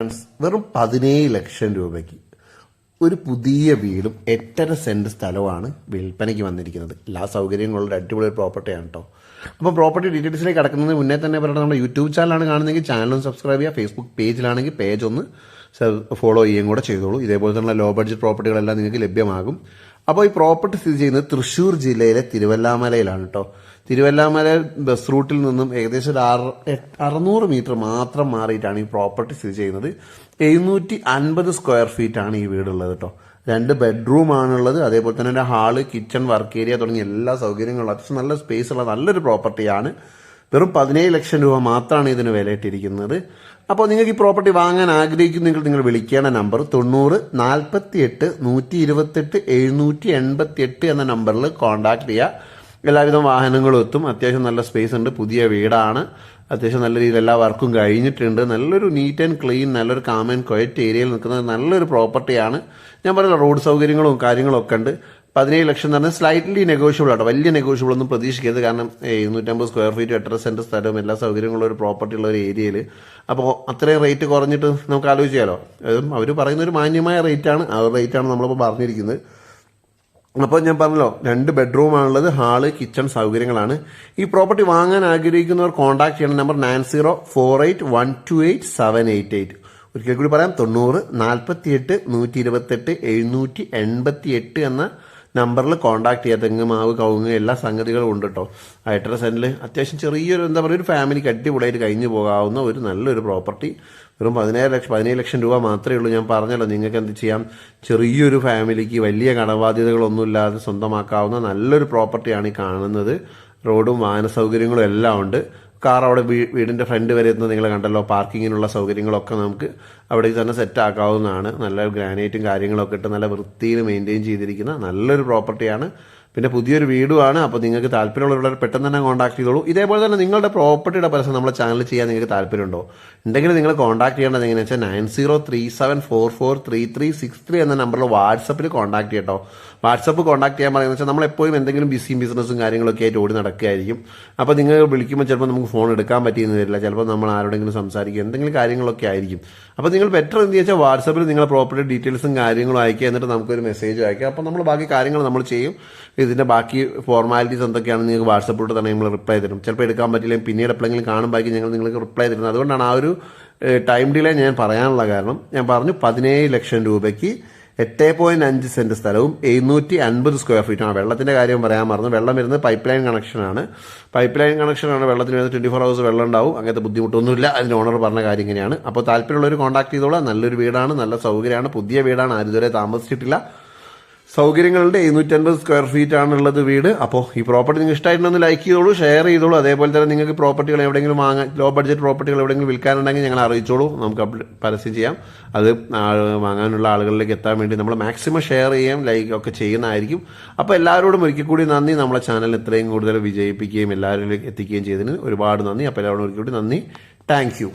Friends, വെറും പതിനേഴ് ലക്ഷം രൂപയ്ക്ക് ഒരു പുതിയ വീടും എട്ടര സെന്റ് സ്ഥലവുമാണ് വിൽപ്പനയ്ക്ക് വന്നിരിക്കുന്നത്. എല്ലാ സൗകര്യങ്ങളുള്ള അടിപൊളി ഒരു പ്രോപ്പർട്ടിയാണ് കേട്ടോ അപ്പോൾ പ്രോപ്പർട്ടി ഡീറ്റെയിൽസിലേക്ക് കിടക്കുന്നത് മുന്നേ തന്നെ പറയുന്നത് നമ്മുടെ യൂട്യൂബ് ചാനലാണ് കാണുന്നതെങ്കിൽ ചാനലും സബ്സ്ക്രൈബ് ചെയ്യുക. ഫേസ്ബുക്ക് പേജിലാണെങ്കിൽ പേജ് ഒന്ന് ഫോളോ ചെയ്യുകയും കൂടെ ചെയ്തോളൂ. ഇതേപോലെ തന്നെ ലോ ബഡ്ജറ്റ് പ്രോപ്പർട്ടികളെല്ലാം നിങ്ങൾക്ക് ലഭ്യമാകും. അപ്പോൾ ഈ പ്രോപ്പർട്ടി സ്ഥിതി ചെയ്യുന്നത് തൃശ്ശൂർ ജില്ലയിലെ തിരുവല്ലാമലയിലാണ് കേട്ടോ തിരുവല്ലാമല ബസ് റൂട്ടിൽ നിന്നും ഏകദേശം ഒരു എട്ട് അറുന്നൂറ് മീറ്റർ മാത്രം മാറിയിട്ടാണ് ഈ പ്രോപ്പർട്ടി സ്ഥിതി ചെയ്യുന്നത്. എഴുന്നൂറ്റി അൻപത് സ്ക്വയർ ഫീറ്റ് ആണ് ഈ വീടുള്ളത് കേട്ടോ രണ്ട് ബെഡ്റൂം ആണുള്ളത്. അതേപോലെ തന്നെ ഒരു ഹാൾ കിച്ചൺ വർക്ക് ഏരിയ തുടങ്ങിയ എല്ലാ സൗകര്യങ്ങളും അത്യാവശ്യം നല്ല സ്പേസ് ഉള്ള നല്ലൊരു പ്രോപ്പർട്ടിയാണ് വെറും പതിനേഴ് ലക്ഷം രൂപ മാത്രമാണ് ഇതിന് വിലയിട്ടിരിക്കുന്നത്. അപ്പോൾ നിങ്ങൾക്ക് ഈ പ്രോപ്പർട്ടി വാങ്ങാൻ ആഗ്രഹിക്കുന്നെങ്കിൽ നിങ്ങൾ വിളിക്കേണ്ട നമ്പർ തൊണ്ണൂറ് നാൽപ്പത്തി എട്ട് നൂറ്റി ഇരുപത്തെട്ട് എഴുന്നൂറ്റി എൺപത്തി എട്ട് എന്ന നമ്പറിൽ കോൺടാക്ട് ചെയ്യുക എല്ലാവിധ വാഹനങ്ങളും എത്തും. അത്യാവശ്യം നല്ല സ്പേസ് ഉണ്ട്. പുതിയ വീടാണ്. അത്യാവശ്യം നല്ല രീതിയിൽ എല്ലാ വർക്കും കഴിഞ്ഞിട്ടുണ്ട്. നല്ലൊരു നീറ്റ് ആൻഡ് ക്ലീൻ നല്ലൊരു കാം ആൻഡ് ക്വയറ്റ് ഏരിയയിൽ നിൽക്കുന്ന നല്ലൊരു പ്രോപ്പർട്ടിയാണ് ഞാൻ പറയുന്ന റോഡ് സൗകര്യങ്ങളും കാര്യങ്ങളും ഒക്കെ ഉണ്ട്. പതിനേഴ് ലക്ഷം എന്ന് പറഞ്ഞാൽ സ്ലൈറ്റ്ലി നെഗോഷ്യബിൾ ആണ് വലിയ നെഗോഷ്യബിൾ ഒന്നും പ്രതീക്ഷിക്കരുത്. കാരണം ഇരുന്നൂറ്റമ്പത് സ്ക്വയർ ഫീറ്റ് എട്ടര സെന്റ് സ്ഥലവും എല്ലാ സൗകര്യങ്ങളും ഒരു പ്രോപ്പർട്ടി ഉള്ള ഒരു ഏരിയയിൽ അപ്പോൾ അത്രയും റേറ്റ് കുറഞ്ഞിട്ട് നമുക്ക് ആലോചിക്കാമല്ലോ അവർ പറയുന്ന ഒരു മാന്യമായ റേറ്റ് ആണ്. ആ റേറ്റ് റേറ്റാണ് നമ്മളിപ്പോൾ പറഞ്ഞിരിക്കുന്നത്. അപ്പോൾ ഞാൻ പറഞ്ഞല്ലോ രണ്ട് ബെഡ്റൂം ആണുള്ളത് ഹാൾ കിച്ചൺ സൗകര്യങ്ങളാണ്. ഈ പ്രോപ്പർട്ടി വാങ്ങാൻ ആഗ്രഹിക്കുന്നവർ കോൺടാക്ട് ചെയ്യണം number nine zero four eight one two eight seven eight eight. ഒരിക്കൽ കൂടി പറയാം തൊണ്ണൂറ് നാൽപ്പത്തി എട്ട് നൂറ്റി ഇരുപത്തെട്ട് എഴുന്നൂറ്റി എൺപത്തി എട്ട് എന്ന നമ്പറിൽ കോണ്ടാക്ട് ചെയ്യുക തെങ്ങ് മാവ് കവുങ്ങ് എല്ലാ സംഗതികളും ഉണ്ട് കേട്ടോ എട്ടര സെന്റിൽ അത്യാവശ്യം ചെറിയൊരു എന്താ പറയുക ഒരു ഫാമിലിക്ക് അടിപൊളിയായിട്ട് കഴിഞ്ഞു പോകാവുന്ന ഒരു നല്ലൊരു പ്രോപ്പർട്ടി വെറും പതിനേഴ് ലക്ഷം പതിനേഴ് ലക്ഷം രൂപ മാത്രമേ ഉള്ളൂ. ഞാൻ പറഞ്ഞല്ലോ നിങ്ങൾക്ക് എന്ത് ചെയ്യാം? ചെറിയൊരു ഫാമിലിക്ക് വലിയ കടബാധ്യതകളൊന്നുമില്ലാതെ സ്വന്തമാക്കാവുന്ന നല്ലൊരു പ്രോപ്പർട്ടിയാണ് ഈ കാണുന്നത്. റോഡും വാഹന സൗകര്യങ്ങളും എല്ലാം ഉണ്ട്. കാർ അവിടെ വീടിന്റെ ഫ്രണ്ട് വരെ എത്തുന്നത് നിങ്ങൾ കണ്ടല്ലോ. പാർക്കിങ്ങിനുള്ള സൗകര്യങ്ങളൊക്കെ നമുക്ക് അവിടെ തന്നെ സെറ്റ് ആക്കാവുന്നതാണ്. നല്ല ഗ്രാനൈറ്റും കാര്യങ്ങളൊക്കെ ഇട്ട് നല്ല വൃത്തിയിൽ മെയിന്റെയിൻ ചെയ്തിരിക്കുന്ന നല്ലൊരു പ്രോപ്പർട്ടിയാണ് പിന്നെ പുതിയൊരു വീടുമാണ്. അപ്പോൾ നിങ്ങൾക്ക് താല്പര്യമുള്ളവർ പെട്ടെന്ന് തന്നെ കോൺടാക്ട് ചെയ്തോളൂ. ഇതേപോലെ തന്നെ നിങ്ങളുടെ പ്രോപ്പർട്ടിയുടെ പരസ്യം നമ്മളെ ചാനൽ ചെയ്യാൻ നിങ്ങൾക്ക് താല്പര്യമുണ്ടോ? ഉണ്ടെങ്കിൽ നിങ്ങൾ കോൺടാക്ട് ചെയ്യേണ്ടത് എങ്ങനെയാണെന്ന് വെച്ചാൽ nine zero three seven four four three three six three എന്ന നമ്പറിൽ വാട്സപ്പിൽ കോൺടാക്ട് ചെയ്യട്ടോ വാട്സപ്പ് കോൺടാക്ട് ചെയ്യാൻ പറയുന്നത് വെച്ചാൽ നമ്മളെപ്പോഴും എന്തെങ്കിലും ബിസിയും ബിസിനസ്സും കാര്യങ്ങളൊക്കെ ആയിട്ട് ഓടി നടക്കുകയായിരിക്കും. അപ്പോൾ നിങ്ങൾ വിളിക്കുമ്പോൾ ചിലപ്പോൾ നമുക്ക് ഫോൺ എടുക്കാൻ പറ്റിയെന്ന് വരില്ല. ചിലപ്പോൾ നമ്മൾ ആരോടെങ്കിലും സംസാരിക്കും. എന്തെങ്കിലും കാര്യങ്ങളൊക്കെ ആയിരിക്കും. അപ്പോൾ നിങ്ങൾ ബെറ്റർ എന്ത് വെച്ചാൽ വാട്സപ്പിൽ നിങ്ങളുടെ പ്രോപ്പർട്ടി ഡീറ്റെയിൽസും കാര്യങ്ങളും അയക്കുക എന്നിട്ട് നമുക്കൊരു മെസ്സേജ് അയക്കുക അപ്പോൾ നമ്മൾ ബാക്കി കാര്യങ്ങൾ നമ്മൾ ചെയ്യും. ഇതിന്റെ ബാക്കി ഫോർമാലിറ്റീസ് എന്തൊക്കെയാണെന്ന് നിങ്ങൾക്ക് വാട്സപ്പിലോട്ട് തന്നെ നമ്മൾ റിപ്ലൈ തരും. ചിലപ്പോൾ എടുക്കാൻ പറ്റില്ല പിന്നീട് എപ്പോഴെങ്കിലും ബാക്കി ഞങ്ങൾ നിങ്ങൾക്ക് റിപ്ലൈ തരുന്നത്. അതുകൊണ്ടാണ് ആ ഒരു ടൈം ഡിലേ ഞാൻ പറയാനുള്ള കാരണം. ഞാൻ പറഞ്ഞു പതിനേഴ് ലക്ഷം രൂപയ്ക്ക് എട്ട് പോയിന്റ് അഞ്ച് സെന്റ് സ്ഥലവും എഴുന്നൂറ്റി അൻപത് സ്ക്വയർ ആണ്. വെള്ളത്തിന്റെ കാര്യം പറയാൻ മറന്നു. വെള്ളം വരുന്നത് പൈപ്പ് ലൈൻ കണക്ഷനാണ് പൈപ്പ് ലൈൻ കണക്ഷനാണ് വെള്ളത്തിന് വരുന്നത് ട്വന്റി ഫോർ ഹവേഴ്സ് വെള്ളം ഉണ്ടാവും. അങ്ങനത്തെ ബുദ്ധിമുട്ടൊന്നുമില്ല. അതിന് ഓണർ പറഞ്ഞ കാര്യം ഇങ്ങനെയാണ്. അപ്പോൾ താല്പര്യമുള്ളവർ കോൺടാക്ട് ചെയ്തോളാം. നല്ലൊരു വീടാണ് നല്ല സൗകര്യമാണ്. പുതിയ വീടാണ്. ആരും ഇതുവരെ താമസിച്ചിട്ടില്ല. സൗകര്യങ്ങളുണ്ട് എഴുന്നൂറ്റൻപത് സ്ക്വയർ ഫീറ്റ് ആണുള്ളത് വീട്. അപ്പോൾ ഈ പ്രോപ്പർട്ടി നിങ്ങൾക്ക് ഇഷ്ടമായിട്ടുണ്ടെന്ന് ലൈക്ക് ചെയ്തോളൂ ഷെയർ ചെയ്തോളൂ. അതേപോലെ തന്നെ നിങ്ങൾക്ക് പ്രോപ്പർട്ടികൾ എവിടെയെങ്കിലും വാങ്ങാൻ ലോ ബഡ്ജറ്റ് പ്രോപ്പർട്ടികൾ എവിടെയെങ്കിലും വിൽക്കാനുണ്ടെങ്കിൽ ഞങ്ങൾ അറിയിച്ചോളൂ. നമുക്ക് പരസ്യം ചെയ്യാം. അത് വാങ്ങാനുള്ള ആളുകളിലേക്ക് എത്താൻ വേണ്ടി നമ്മൾ മാക്സിമം ഷെയർ ചെയ്യാം ലൈക്ക് ഒക്കെ ചെയ്യുന്നതായിരിക്കും. അപ്പോൾ എല്ലാവരോടും ഒരിക്കൽ കൂടി നന്ദി. നമ്മളെ ചാനൽ ഇത്രയും കൂടുതൽ വിജയിപ്പിക്കുകയും എല്ലാവരിലേക്ക് എത്തിക്കുകയും ചെയ്തതിന് ഒരുപാട് നന്ദി. അപ്പോൾ എല്ലാവരോടും ഒരിക്കൽ കൂടി നന്ദി. താങ്ക്